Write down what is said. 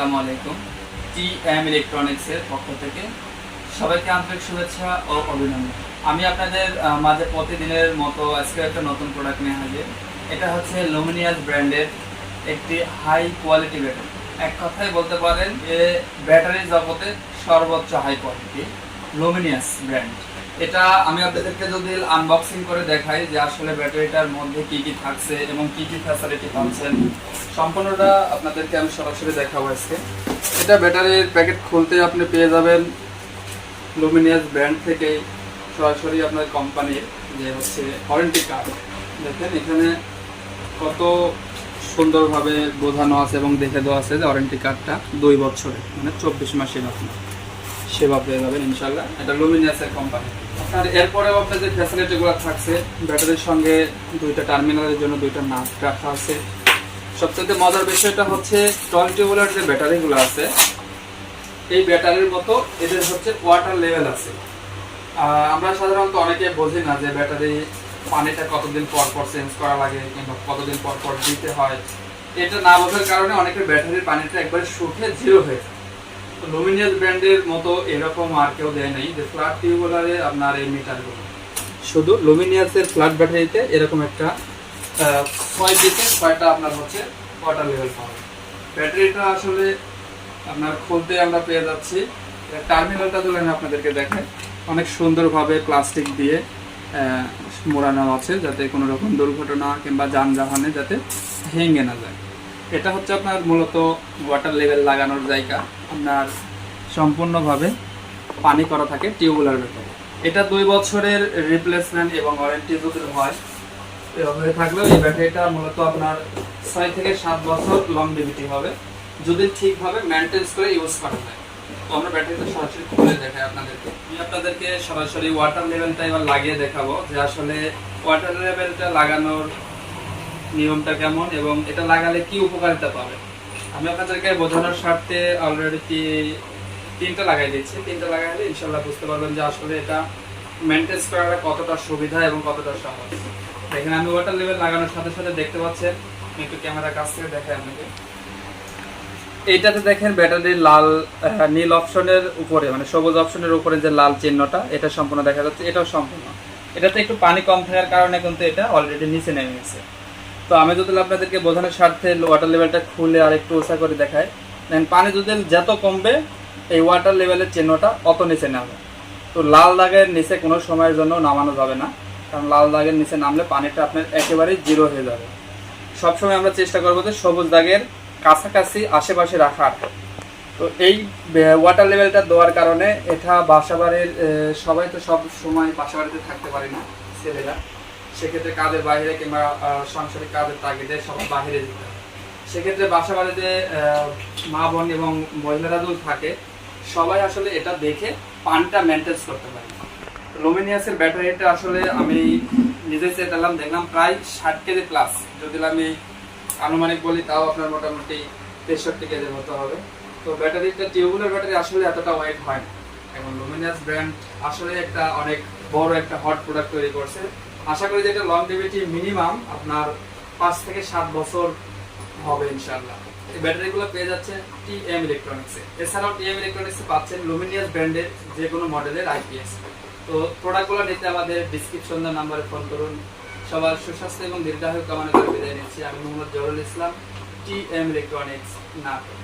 আসসালামু আলাইকুম। T M ইলেকট্রনিক্সের পক্ষ থেকে সবাইকে আন্তরিক শুভেচ্ছা ও অভিনন্দন। আমি আপনাদের মাঝে প্রতিদিনের মতো আজকে একটা নতুন প্রোডাক্ট নিয়ে হাজির। এটা হচ্ছে লুমিনিয়াস ব্র্যান্ডের একটি হাই কোয়ালিটি ব্যাটারি এক কথায় বলতে পারেন যে ব্যাটারি জগতে সর্বোচ্চ হাই কোয়ালিটি লুমিনিয়াস ব্র্যান্ড এটা আমি আপনাদেরকে যদি আনবক্সিং করে দেখাই যে আসলে ব্যাটারিটার মধ্যে কি কি থাকছে এবং কি কি ফ্যাসিলিটি পাচ্ছেন, সম্পূর্ণটা আপনাদেরকে আমি সরাসরি দেখাবো আজকে। এটা ব্যাটারির প্যাকেট খুলতে আপনি পেয়ে যাবেন লুমিনিয়াস ব্র্যান্ড থেকে সরাসরি আপনার কোম্পানির যে হচ্ছে ওয়ারেন্টি কার্ড দেখেন এখানে কত সুন্দরভাবে বোঝানো আছে এবং দেখে দেওয়া আছে যে ওয়ারেন্টি কার্ডটা দুই বছরের মানে চব্বিশ মাসের আপনার সেবা পেয়ে যাবেন ইনশাল্লাহ এটা লুমিনিয়াসের কোম্পানি আর এরপরেও আপনার যে ফ্যাসিলিটিগুলো থাকছে। ব্যাটারির সঙ্গে দুইটা টার্মিনালের জন্য দুইটা নাট রাখা আছে। সবচেয়ে মজার বিষয়টা হচ্ছে টোয়েন্টি ওয়ালার যে ব্যাটারিগুলো আছে, এই ব্যাটারির মতো এদের হচ্ছে ওয়াটার লেভেল আছে। আমরা সাধারণত অনেকে বুঝি না যে ব্যাটারি পানিটা কতদিন পর পর চেঞ্জ করা লাগে কিংবা কতদিন পর পর দিতে হয়। এটা না বোঝার কারণে অনেকের ব্যাটারির পানিটা একবারে শুকিয়ে জিরো হয়ে যায়। লুমিনিয়াস ব্র্যান্ডের মতো এরকম আর কেউ দেয় নাই। যে ফ্ল্যাট টিউবওয়েলারে আপনার এই মিটারগুলো শুধু লুমিনিয়াসের ফ্ল্যাট ব্যাটারিতে এরকম একটা ছয় পিসে ছয়টা আপনার হচ্ছে ওয়াটার লেভেল পাওয়া ব্যাটারিটা আসলে আপনার খুলতে আমরা পেয়ে যাচ্ছি। টার্মিনালটা যদি আমি আপনাদেরকে দেখাই, অনেক সুন্দরভাবে প্লাস্টিক দিয়ে মোড়ানো আছে যাতে কোনো রকম দুর্ঘটনা কিংবা যানবাহনে যাতে ভেঙে না যায়। এটা হচ্ছে আপনার মূলত ওয়াটার লেভেল লাগানোর জায়গা। আপনার সম্পূর্ণভাবে পানি করা থাকে টিউবওয়েলের ভেতরে। এটা দুই বছরের রিপ্লেসমেন্ট এবং ওয়ারেন্টি যদি হয়, এভাবে থাকলেও এই ব্যাটারিটা মূলত আপনার ছয় থেকে সাত বছর লংডিভিটি হবে। যদি ঠিকভাবে মেনটেন্স করে ইউজ করা যায়। তো আমরা ব্যাটারিটা সরাসরি খুলে দেখাই আপনাদেরকে। আমি আপনাদেরকে সরাসরি ওয়াটার লেভেলটা এবার লাগিয়ে দেখাবো যে আসলে ওয়াটার লেভেলটা লাগানোর নিয়মটা কেমন এবং এটা লাগালে কি উপকারিতা পাবে? আমি আপনাদেরকে বোঝানোর স্বার্থে অলরেডি তিনটা লাগাই দিচ্ছি। তিনটা লাগাইলে ইনশাল্লাহ বুঝতে পারবেন যে আসলে এটা মেনটেন্স করাটা কতটা সুবিধা এবং কতটা সহজ। দেখেন, আমি ওয়াটার লেভেল লাগানোর সাথে সাথে দেখতে পাচ্ছেন একটু ক্যামেরার কাছ থেকে দেখাই আপনাকে। এইটাতে দেখেন ব্যাটারির লাল নীল অপশনের উপরে মানে সবুজ অপশনের উপরে যে লাল চিহ্নটা, এটা সম্পূর্ণ দেখা যাচ্ছে, এটাও সম্পূর্ণ। এটাতে একটু পানি কম থাকার কারণে কিন্তু এটা অলরেডি নিচে নেমে গেছে। তো আমি যদি আপনাদেরকে বোঝানোর স্বার্থে ওয়াটার লেভেলটা খুলে আর একটু উঁচা করে দেখাই দেন পানি যদি যত কমবে, এই ওয়াটার লেভেলের চিহ্নটা অত নিচে নামবে। তো লাল দাগের নিচে কোনো সময়ের জন্য নামানো যাবে না, কারণ লাল দাগের নিচে নামলে পানিটা আপনার একেবারেই জিরো হয়ে যাবে। সবসময় আমরা চেষ্টা করব যে সবুজ দাগের কাছাকাছি আশেপাশে রাখার। তো এই ওয়াটার লেভেলটা দেওয়ার কারণে এটা বাসাবাড়ির সবাই তো সব সময় বাসাবাড়িতে থাকতে পারে না, ছেলেরা। সেক্ষেত্রে কাজের বাইরে কিংবা সাংসারিক কাজের তাগিদে সব বাইরে যেতে হয়। সেক্ষেত্রে বাসা বাড়িতে মা বোন এবং মহিলারা যদি থাকে, সবাই আসলে এটা দেখে পানটা মেনটেন্স করতে পারে। লুমিনিয়াসের ব্যাটারিটা আসলে আমি নিজে চেতালাম, দেখলাম প্রায় ষাট কেজি প্লাস যদি আমি আনুমানিক বলি, তাও আপনার মোটামুটি তেষট্টি কেজির মতো হবে। তো ব্যাটারিটা টিউবুলার ব্যাটারি আসলে এতটা ওয়েট হয় না। এবং লুমিনিয়াস ব্র্যান্ড আসলে একটা অনেক বড় একটা হট প্রোডাক্ট তৈরি করছে। আশা করি যে এটা লংডিভিটি মিনিমাম আপনার পাঁচ থেকে সাত বছর হবে ইনশাআল্লাহ। এই ব্যাটারিগুলো পেয়ে টি এম ইলেকট্রনিক্সে এছাড়াও টি এম ইলেকট্রনিক্সে পাচ্ছেন লুমিনিয়াস ব্র্যান্ডের যে কোনো মডেলের আইপিএস তো প্রোডাক্টগুলো নিতে আমাদের ডিসক্রিপশন নাম্বারে ফোন করুন। সবার সুস্বাস্থ্য এবং দীর্ঘায়ু কামনা করে বিদায় নিচ্ছি। আমি Mohammad Zahurul Islam T M electronics নাটক